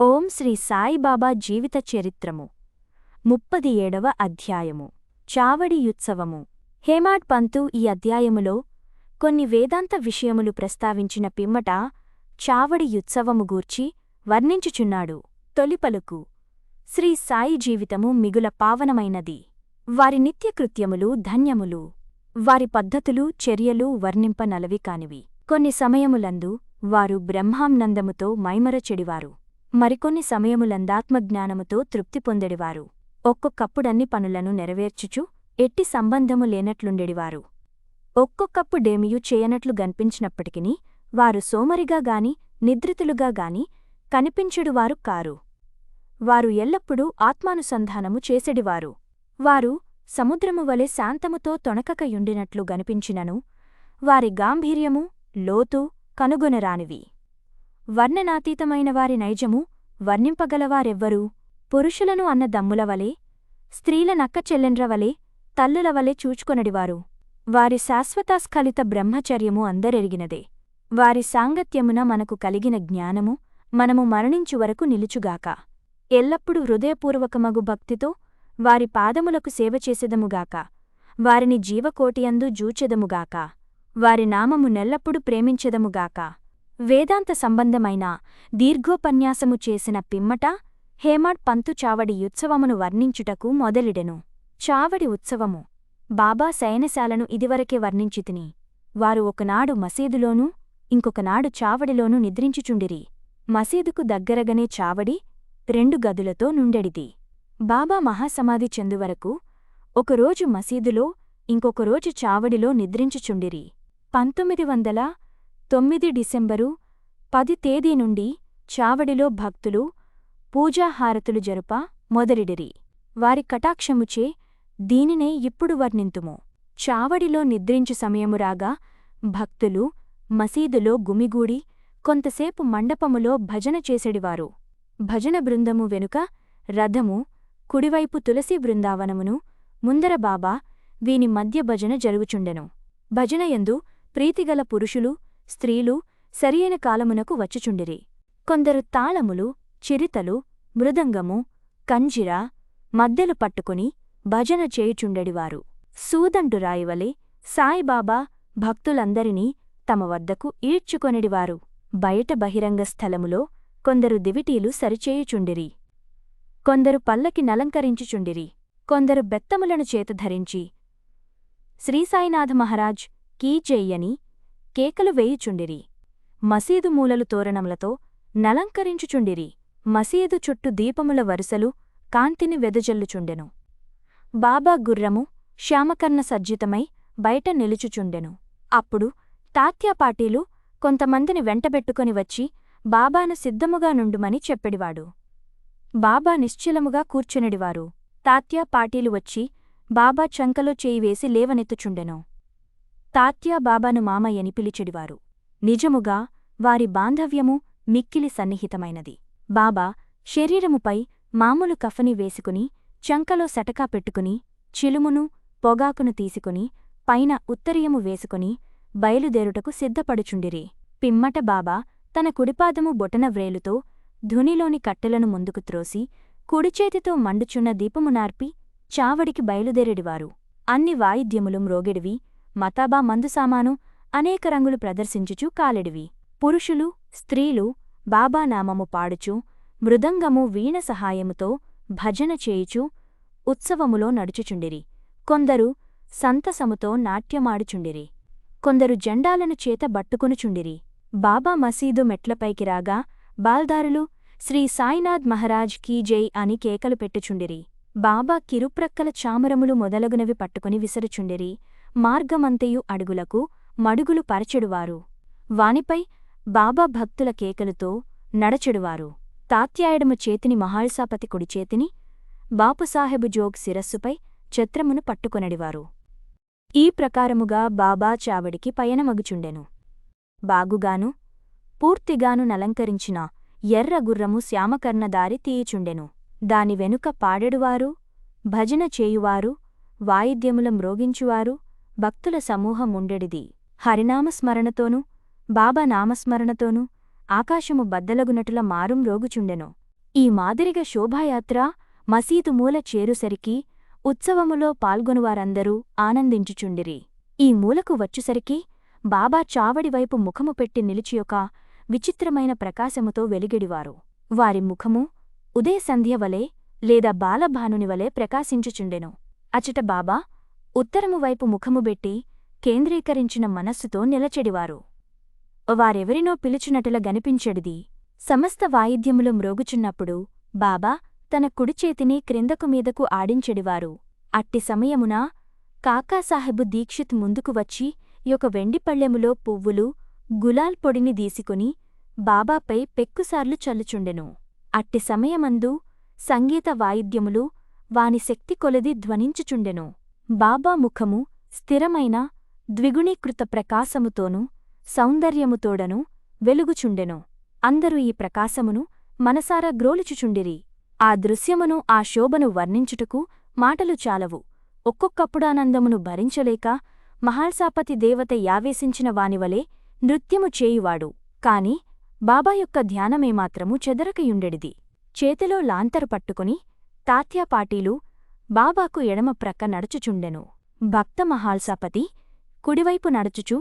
ఓం శ్రీ సాయిబాబా జీవిత చరిత్రము. ముప్పది ఏడవ అధ్యాయము. చావడి యుత్సవము హేమాడ్ పంతు ఈ అధ్యాయములో కొన్ని వేదాంత విషయములు ప్రస్తావించిన పిమ్మట చావడి యుత్సవము గూర్చి వర్ణించుచున్నాడు. తొలిపలుకు శ్రీ సాయి జీవితము మిగుల పావనమైనది. వారి నిత్యకృత్యములు ధన్యములు వారి పద్ధతులు చర్యలు వర్ణింపనలవి కానివి. కొన్ని సమయములందు వారు బ్రహ్మానందముతో మైమరచెడివారు. మరికొన్ని సమయములందాత్మజ్ఞానముతో తృప్తి పొందెడివారు. ఒక్కొక్కప్పుడన్ని పనులను నెరవేర్చుచు ఎట్టి సంబంధము లేనట్లుండెడివారు. ఒక్కొక్కప్పుడేమియు చేయనట్లు గన్పించినప్పటికిని వారు సోమరిగా గాని నిద్రితులుగా గాని కనిపించుడువారు కారు. వారు ఎల్లప్పుడూ ఆత్మానుసంధానము చేసెడివారు. వారు సముద్రము వలె శాంతముతో తొణకకయుండినట్లు గనిపించినను వారి గాంభీర్యము లోతు కనుగొనరానివి. వర్ణనాతీతమైన వారి నైజము వర్ణింపగలవారెవ్వరూ? పురుషులను అన్న దమ్ములవలే స్త్రీల నక్క చెల్లెండ్రవలే తల్లులవలే చూచుకొనడివారు. వారి శాశ్వతాస్ఖలిత బ్రహ్మచర్యము అందరెరిగినదే. వారి సాంగత్యమున మనకు కలిగిన జ్ఞానము మనము మరణించు వరకు నిలుచుగాక. ఎల్లప్పుడూ హృదయపూర్వకమగు భక్తితో వారి పాదములకు సేవ చేసెదముగాక. వారిని జీవకోటియందు జూచెదముగాక. వారి నామము నెల్లప్పుడు ప్రేమించెదముగాక. వేదాంత సంబంధమైన దీర్ఘోపన్యాసము చేసిన పిమ్మట హేమాడ్ పంతు చావడి ఉత్సవమును వర్ణించుటకు మొదలిడెను. చావడి ఉత్సవము బాబా శయనశాలను ఇదివరకే వర్ణించితిని. వారు ఒకనాడు మసీదులోనూ ఇంకొకనాడు చావడిలోనూ నిద్రించుచుండిరి. మసీదుకు దగ్గరగనే చావడి రెండు గదులతో నుండెడిది. బాబా మహాసమాధి చెందువరకు ఒకరోజు మసీదులో ఇంకొకరోజు చావడిలో నిద్రించుచుండిరి. పంతొమ్మిది వందల తొమ్మిది డిసెంబరు పది తేదీ నుండి చావడిలో భక్తులు పూజాహారతులు జరుప మొదలిడిరి. వారి కటాక్షముచే దీనినే ఇప్పుడు వర్ణింతుము. చావడిలో నిద్రించు సమయమురాగా భక్తులు మసీదులో గుమిగూడి కొంతసేపు మండపములో భజన చేసెడివారు. భజన బృందము వెనుక రథము కుడివైపు తులసి బృందావనమును ముందర బాబా వీని మధ్య భజన జరుగుచుండెను. భజనయందు ప్రీతిగల పురుషులు స్త్రీలు సరియైన కాలమునకు వచ్చుచుండిరి. కొందరు తాళములు చిరితలు మృదంగము కంజిర మద్దెలు పట్టుకుని భజన చేయుచుండెడివారు. సూదంటు రాయివలే సాయిబాబా భక్తులందరినీ తమ వద్దకు ఈడ్చుకొనిడివారు. బయట బహిరంగ స్థలములో కొందరు దివిటీలు సరిచేయుచుండిరి. కొందరు పల్లకి నలంకరించుచుండిరి. కొందరు బెత్తములను చేతధరించి శ్రీసాయినాథ మహారాజ్ కీ చెయ్యని కేకలు వేయుచుండిరి. మసీదు మూలలు తోరణములతో నలంకరించుచుండిరి. మసీదు చుట్టూ దీపముల వరుసలు కాంతిని వెదజల్లుచుండెను. బాబా గుర్రము శ్యామకర్ణ సజ్జితమై బయట నిలుచుచుండెను. అప్పుడు తాత్యాపాటీలు కొంతమందిని వెంటబెట్టుకొని వచ్చి బాబాను సిద్ధముగా నుండుమని చెప్పెడివాడు. బాబా నిశ్చలముగా కూర్చునిడివారు. తాత్యా పాటీలు వచ్చి బాబా చంకలో చేయి వేసి లేవనెత్తుచుండెను. తాత్యా బాబాను మామయ్యని పిలిచెడివారు. నిజముగా వారి బాంధవ్యము మిక్కిలి సన్నిహితమైనది. బాబా శరీరముపై మామూలు కఫని వేసుకుని చంకలో సటకా పెట్టుకుని చిలుమును పొగాకును తీసుకుని పైన ఉత్తరీయము వేసుకుని బయలుదేరుటకు సిద్ధపడుచుండిరి. పిమ్మట బాబా తన కుడిపాదము బొటన వ్రేలుతో ధునిలోని కట్టెలను ముందుకు త్రోసి కుడిచేతితో మండుచున్న దీపము నార్పి చావడికి బయలుదేరెడివారు. అన్ని వాయిద్యములు మ్రోగెడివి మతాబా మందుసామాను అనేక రంగులు ప్రదర్శించుచూ కాలెడివి. పురుషులు స్త్రీలు బాబా నామము పాడుచు మృదంగము వీణ సహాయముతో భజన చేయుచు ఉత్సవములో నడుచుచుండిరి. కొందరు సంతసముతో నాట్యమాడుచుండిరి. కొందరు జెండాలను చేత బట్టుకొనుచుండిరి. బాబా మసీదు మెట్లపైకి రాగా బాల్దారులు శ్రీ సాయినాథ్ మహారాజ్ కీ జై అని కేకలు పెట్టుచుండిరి. బాబా కిరుప్రక్కల చామరములు మొదలగునవి పట్టుకుని విసరుచుండిరి. మార్గమంతయు అడుగులకు మడుగులు పరచెడువారు. వానిపై బాబా భక్తుల కేకలుతో నడచెడువారు. తాత్యాయడము చేతిని మహాల్సాపతి కుడిచేతిని బాపుసాహెబు జోగ్ శిరస్సుపై ఛత్రమును పట్టుకొనడివారు. ఈ ప్రకారముగా బాబా చావడికి పయనమగుచుండెను. బాగుగాను పూర్తిగాను నలంకరించిన ఎర్ర గుర్రము శ్యామకర్ణదారి తీయుచుండెను. దాని వెనుక పాడెడువారు భజన చేయువారు వాయిద్యముల మ్రోగించువారు భక్తుల సమూహముండెడిది హరినామస్మరణతోనూ బాబా నామస్మరణతోనూ ఆకాశము బద్దలగునటుల మారుం రోగుచుండెను. ఈ మాదిరిగా శోభాయాత్ర మసీదు మూల చేరుసరికి ఉత్సవములో పాల్గొనువారందరూ ఆనందించుచుండిరి. ఈ మూలకు వచ్చుసరికి బాబా చావడివైపు ముఖము పెట్టి నిలిచియొక విచిత్రమైన ప్రకాశముతో వెలిగిడివారు. వారి ముఖము ఉదయ వలె లేదా బాలభానుని వలె ప్రకాశించుచుండెను. అచట బాబా ఉత్తరము వైపు ముఖము బెట్టి కేంద్రీకరించిన మనస్సుతో నిలచెడివారు. వారెవరినో పిలుచునటుల గనిపించెడిది. సమస్త వాయిద్యములు మ్రోగుచున్నప్పుడు బాబా తన కుడిచేతిని క్రిందకు మీదకు ఆడించెడివారు. అట్టి సమయమున కాకాసాహెబు దీక్షిత్ ముందుకు వచ్చి యొక్క వెండిపళ్ళెములో పువ్వులు గులాల్ పొడిని దీసుకుని బాబాపై పెక్కుసార్లు చల్లుచుండెను. అట్టి సమయమందు సంగీత వాయిద్యములు వాని శక్తి కొలది ధ్వనించుచుండెను. బాబా ముఖము స్థిరమైన ద్విగుణీకృత ప్రకాశముతోనూ సౌందర్యముతోడను వెలుగుచుండెను. అందరూ ఈ ప్రకాశమును మనసారా గ్రోలుచుచుండిరి. ఆ దృశ్యమును ఆ శోభను వర్ణించుటకు మాటలు చాలవు. ఒక్కొక్కప్పుడానందమును భరించలేక మహాల్సాపతి దేవత యావేశించిన వానివలే నృత్యము చేయువాడు. కాని బాబా యొక్క ధ్యానమేమాత్రము చెదరకయుండెడిది. చేతిలో లాంతరు పట్టుకుని తాత్యాపాటీలు బాబాకు ఎడమ ప్రక్క నడుచుచుండెను. భక్తమహాల్సాపతి కుడివైపు నడుచుచు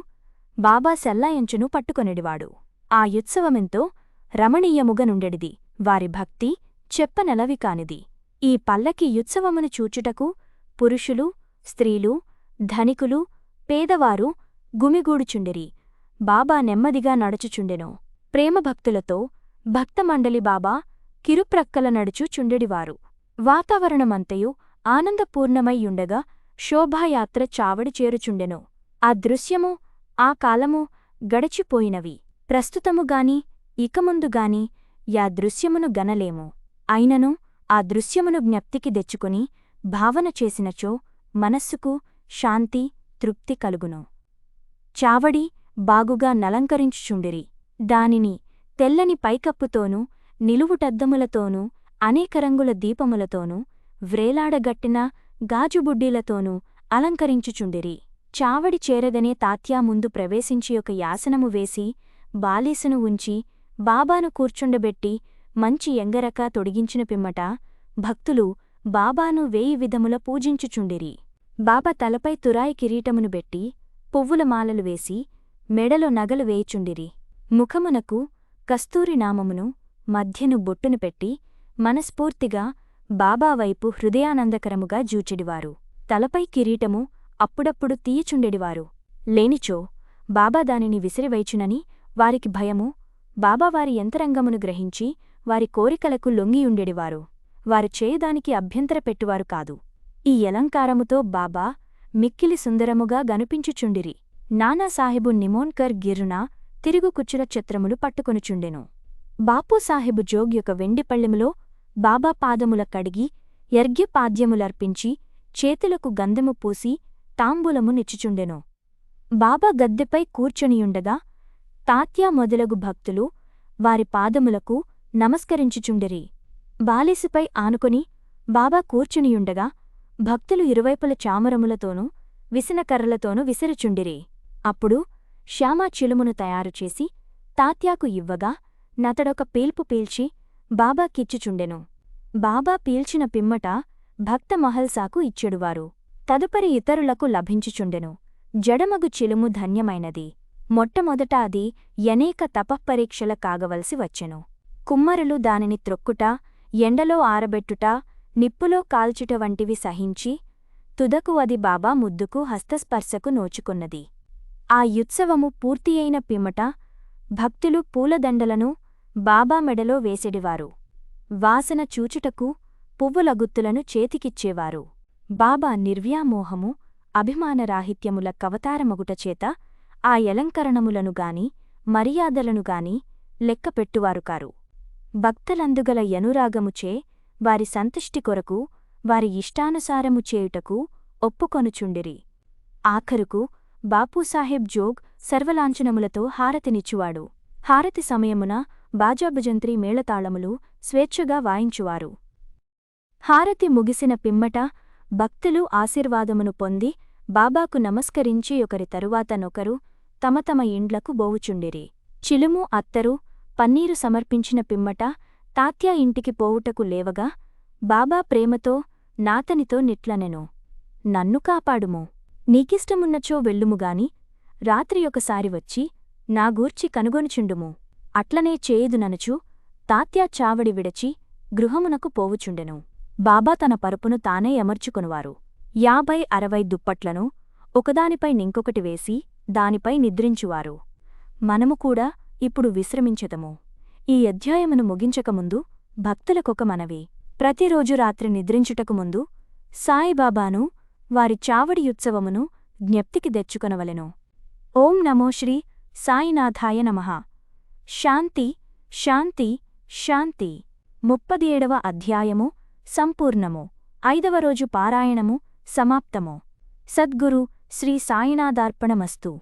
బాబా సెల్లాయంచును పట్టుకొనిడివాడు. ఆ యుత్సవమెంతో రమణీయముగనుండెడిది వారి భక్తి చెప్పనలవి కానిది. ఈ పల్లకి యుత్సవమును చూచుటకు పురుషులు స్త్రీలు ధనికులు పేదవారు గుమిగూడుచుండిరి. బాబా నెమ్మదిగా నడుచుచుండెను. ప్రేమభక్తులతో భక్తమండలి బాబా కిరుప్రక్కల నడుచు చుండెడివారు వాతావరణమంతయు ఆనందపూర్ణమయ్యుండగా శోభాయాత్ర చావడి చేరుచుండెను. ఆ దృశ్యము ఆ కాలము గడచిపోయినవి. ప్రస్తుతముగాని ఇకముందుగాని యా దృశ్యమును గనలేము. అయినను ఆ దృశ్యమును జ్ఞప్తికి తెచ్చుకుని భావన చేసినచో మనస్సుకు శాంతి తృప్తి కలుగును. చావడి బాగుగా నలంకరించుచుండిరి. దానిని తెల్లని పైకప్పుతోనూ నిలువుటద్దములతోనూ అనేక రంగుల దీపములతోనూ వ్రేలాడగట్టిన గాజుబుడ్డీలతోనూ అలంకరించుచుండిరి. చావడి చేరదనే తాత్యా ముందు ప్రవేశించి ఒక యాసనము వేసి బాలీసును ఉంచి బాబాను కూర్చుండబెట్టి మంచి ఎంగరక తొడిగించిన పిమ్మట భక్తులు బాబాను వేయి విధముల పూజించుచుండిరి. బాబా తలపై తురాయి కిరీటమును బెట్టి పువ్వుల మాలలు వేసి మెడలో నగలు వేయుచుండిరి. ముఖమునకు కస్తూరి నామమును మధ్యను బొట్టును పెట్టి మనస్ఫూర్తిగా బాబావైపు హృదయానందకరముగా జూచెడివారు. తలపై కిరీటము అప్పుడప్పుడు తీయచుండెడివారు. లేనిచో బాబా దానిని విసిరివైచునని వారికి భయము బాబావారి యంతరంగమును గ్రహించి వారి కోరికలకు లొంగియుండెడివారు. వారు చేయదానికి అభ్యంతర పెట్టువారు కాదు. ఈ ఎలంకారముతో బాబా మిక్కిలి సుందరముగా గనిపించుచుండిరి. నానాసాహెబు నిమోన్కర్ గిరున తిరుగుకుచ్చుల చిత్రములు ఛత్రములు పట్టుకొనుచుండెను. బాపూసాహెబు జోగ్ యొక్క వెండిపళ్ళెములో బాబా పాదముల కడిగి యర్ఘ్యపాద్యములర్పించి చేతులకు గంధము పూసి తాంబూలము నిచ్చుచుండెను. బాబా గద్దెపై కూర్చొనియుండగా తాత్యా మొదలగు భక్తులు వారి పాదములకు నమస్కరించుచుండిరి. బాలిసుపై ఆనుకొని బాబా కూర్చునియుండగా భక్తులు ఇరువైపుల చామరములతోనూ విసనకర్రలతోనూ విసిరుచుండిరి. అప్పుడు శ్యామా చిలుమును తయారుచేసి తాత్యాకు ఇవ్వగా నతడొక పీల్పు పీల్చి బాబా కిచ్చుచుండెను. బాబా పీల్చిన పిమ్మట భక్త మహల్సాకు ఇచ్చెడువారు. తదుపరి ఇతరులకు లభించుచుండెను. జడమగు చిలుము ధన్యమైనది. మొట్టమొదట అది అనేక తపఃపరీక్షల కాగవలసి వచ్చెను. కుమ్మరులు దానిని త్రొక్కుట ఎండలో ఆరబెట్టుట నిప్పులో కాల్చుట వంటివి సహించి తుదకు అది బాబా ముద్దుకు హస్తస్పర్శకు నోచుకున్నది. ఆ యుత్సవము పూర్తియైన పిమ్మట భక్తులు పూలదండలను బాబా మెడలో వేసెడివారు. వాసన చూచుటకు పువ్వులగుత్తులను చేతికిచ్చేవారు. బాబా నిర్వ్యామోహము అభిమానరాహిత్యముల కవతారమగుటచేత ఆ యలంకరణములను గాని లెక్కపెట్టువారుకారు లెక్కపెట్టువారు కారు. భక్తలందుగల యనురాగముచే వారి సంతుష్టి కొరకు వారి ఇష్టానుసారము చేయుటకు ఒప్పుకొనుచుండిరి. ఆఖరుకు బాపూసాహెబ్ జోగ్ సర్వలాంఛనములతో హారతినిచ్చువాడు. హారతి సమయమున బాజాబుజంత్రి మేళతాళములు స్వేచ్ఛగా వాయించువారు. హారతి ముగిసిన పిమ్మట భక్తులు ఆశీర్వాదమును పొంది బాబాకు నమస్కరించి ఒకరి తరువాత నొకరు తమ తమ ఇండ్లకు బోవుచుండిరి. చిలుము అత్తరు పన్నీరు సమర్పించిన పిమ్మట తాత్యా ఇంటికి పోవుటకు లేవగా బాబా ప్రేమతో నాతనితో నిట్లనెను. నన్ను కాపాడుము. నీకిష్టమున్నచో వెళ్ళుముగాని రాత్రి ఒకసారి వచ్చి నా గూర్చి కనుగొనుచుండుము. అట్లనే చేయుదుననుచు తాత్యా చావడి విడచి గృహమునకు పోవుచుండెను. బాబా తన పరుపును తానే అమర్చుకొనువారు యాభై అరవై దుప్పట్లను ఒకదానిపై నింకొకటి వేసి దానిపై నిద్రించువారు. మనము కూడా ఇప్పుడు విశ్రమించదము. ఈ అధ్యాయమును ముగించకముందు భక్తులకొక మనవి. ప్రతిరోజు రాత్రి నిద్రించుటకు ముందు సాయిబాబాను వారి చావడియుత్సవమును జ్ఞప్తికి తెచ్చుకొనవలెను ఓం నమో శ్రీ సాయినాథాయ నమః. శాంతి శాంతి శాంతి. ముప్పది ఏడవ అధ్యాయము సంపూర్ణము. ఐదవ రోజు పారాయణము సమాప్తము. సద్గురు శ్రీ సాయినాథార్పణమస్తు.